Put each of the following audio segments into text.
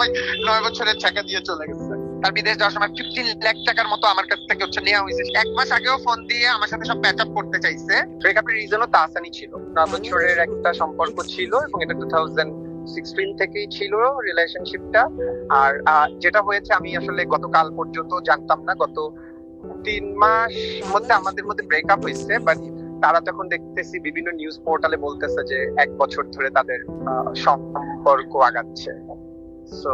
ভাই নয় বছরের টাকা দিয়ে চলে গেছে। তার বিদেশ যাওয়ার সময় ফিফটিন লাখ টাকার মতো আমার কাছ থেকে হচ্ছে নেওয়া হয়েছে। এক মাস আগেও ফোন দিয়ে আমার সাথে সব প্যাচ আপ করতে চাইছে। ব্রেকআপের রিজনও তাসানি ছিল। নয় বছরের একটা সম্পর্ক ছিল এবং এটা টু থাউজেন্ড সিক্সটিন থেকেই ছিল রিলেশনশিপটা আর যেটা হয়েছে আমি আসলে গতকাল পর্যন্ত জানতাম না। গত তিন মাস মধ্যে আমাদের মধ্যে ব্রেকআপ হয়েছে বাট তারা তখন দেখতেছি বিভিন্ন নিউজ পোর্টালে বলতেছে যে এক বছর ধরে তাদের সম্পর্ক আগাচ্ছে। সো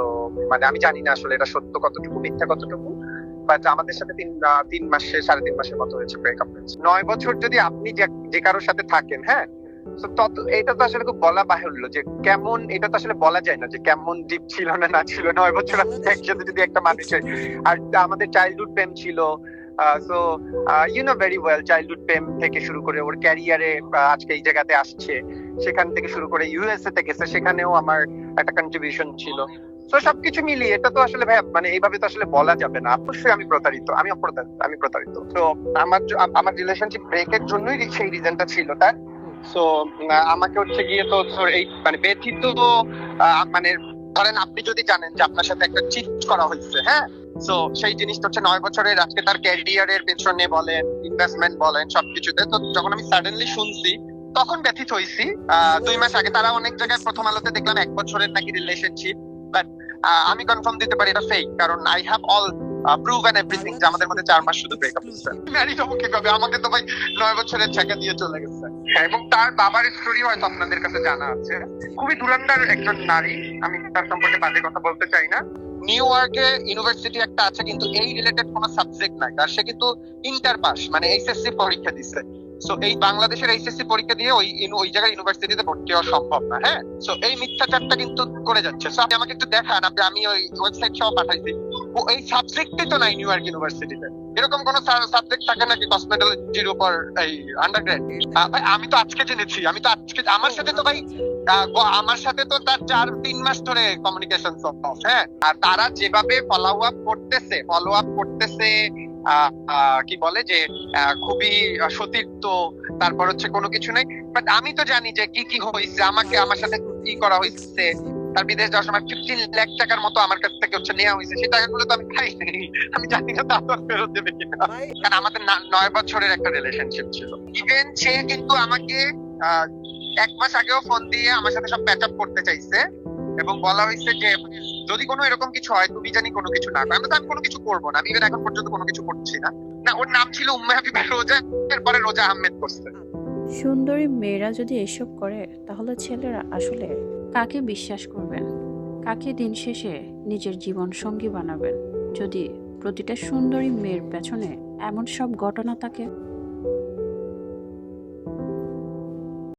মানে আমি জানি না আসলে এটা সত্য কতটুকু মিথ্যা কতটুকু বাট আমাদের সাথে তিন তিন মাসে সাড়ে তিন মাসের মতো হয়েছে ব্রেকআপ হয়েছে। নয় বছর যদি আপনি যে- কারোর সাথে থাকেন হ্যাঁ? তত এটা তো আসলে খুব বলা বাহুল্য যে কেমন এটা তো আসলে বলা যায় না যে কেমন ডিপ ছিল না না ছিল। নয় বছর একসাথে যদি একটা মানুষের আর আমাদের চাইল্ডহুড প্রেম ছিল so you know very well childhood প্রেম থেকে শুরু করে ওর ক্যারিয়ারে আজকে এই জায়গাতে আসছে, সেখান থেকে শুরু করে ইউএসএ তে গেছে সেখানেও আমার একটা কন্ট্রিবিউশন ছিল। তো সবকিছু মিলিয়ে এটা তো আসলে ভাই মানে এইভাবে তো আসলে বলা যাবে না। অবশ্যই আমি প্রতারিত, আমি অপ্রতারিত, আমি প্রতারিত। তো আমার আমার রিলেশনশিপ ব্রেকের জন্যই সেই রিজনটা ছিল তার। সো আমাকে হচ্ছে গিয়ে তো এই মানে ব্যথিত মানে ধরেন আপনি যদি জানেন যে আপনার সাথে একটা চিট করা হয়েছে হ্যাঁ? সো সেই জিনিসটা হচ্ছে নয় বছরের আজকে তার ক্যারিয়ারের পেছনে বলেন ইনভেস্টমেন্ট বলেন সবকিছুতে। তো যখন আমি সাডেনলি শুনছি তখন ব্যথিত হয়েছি দুই মাস আগে তারা অনেক জায়গায় প্রথম আলোতে দেখলাম এক বছরের নাকি রিলেশনশিপ বাট আমি কনফার্ম দিতে পারি এটা ফেক কারণ I have all prove and everything যে আমাদের মধ্যে চার মাস শুধু ব্রেকআপ হচ্ছে। ম্যারিড হব কীভাবে? আমাকে তো ভাই নয় বছরের টাকা দিয়ে চলে গেছে। হ্যাঁ, এবং তার বাবার স্টোরি হয়তো আপনাদের কাছে জানা আছে। খুবই দুরান্দার একজন নারী আমি তার সম্পর্কে বাজে কথা বলতে চাই না। নিউ ইয়র্কে ইউনিভার্সিটি একটা আছে, কিন্তু এই রিলেটেড কোনো সাবজেক্ট নাই। আর সে কিন্তু ইন্টার পাস মানে এইচএসসি পরীক্ষা দিছে। সো এই বাংলাদেশের এইচএসসি পরীক্ষা দিয়ে ওই ওই জায়গায় ইউনিভার্সিটিতে ভর্তি হওয়া সম্ভব না হ্যাঁ? সো এই মিথ্যাচারটা কিন্তু করে যাচ্ছে। সো আপনি আমাকে একটু দেখান, আপনি, আমি ওই ওয়েবসাইট সহ পাঠাইছি। এই সাবজেক্টই তো নাই নিউ ইয়র্ক ইউনিভার্সিটিতে এরকম কোন সাবজেক্ট থাকে নাকি কসমেটোলজির উপর এই আন্ডারগ্রেড আমি তো আজকে জেনেছি, আমি তো আজকে, আমার সাথে তো ভাই আমার সাথে তো তার চার, তিন মাস ধরে কমিউনিকেশন হ্যাঁ? আর তারা যেভাবে ফলো আপ করতেছে ফলো আপ করতেছে কি বলে যে খুবই সতীর্থ, তারপর হচ্ছে কোনো কিছু নাই। বাট আমি তো জানি যে কি কি হয়েছে আমাকে, আমার সাথে কি করা হয়েছে তার বিদেশ যাওয়ার সময় ফিফটিন লাখ টাকার মতো আমার কাছ থেকে হচ্ছে নেওয়া হয়েছে। সেই টাকাগুলো তো আমি খাইনি আমি জানি না তারপর ফেরত দেবে কিনা। কারণ আমাদের নয় বছরের একটা রিলেশনশিপ ছিল। ইভেন সে কিন্তু আমাকে এক মাস আগেও ফোন দিয়ে আমার সাথে সব প্যাচ আপ করতে চাইছে। এবং বলা হয়েছে যে যদি কোনো এরকম কিছু হয় তুমি জানি কোনো কিছু না করে। আমি তো আমি কোনো কিছু করব না। আমি even এখন পর্যন্ত কোনো কিছু করছি না। না ওর নাম ছিল উম্মে হাবিবা রোজা। এরপরে রোজা আহমেদ করছে। সুন্দরী মেয়েরা যদি এসব করে তাহলে ছেলেরা আসলে কাকে বিশ্বাস করবেন? কাকে দিন শেষে নিজের জীবন সঙ্গী বানাবেন? যদি প্রতিটা সুন্দরী মেয়ের পেছনে এমন সব ঘটনা থাকে?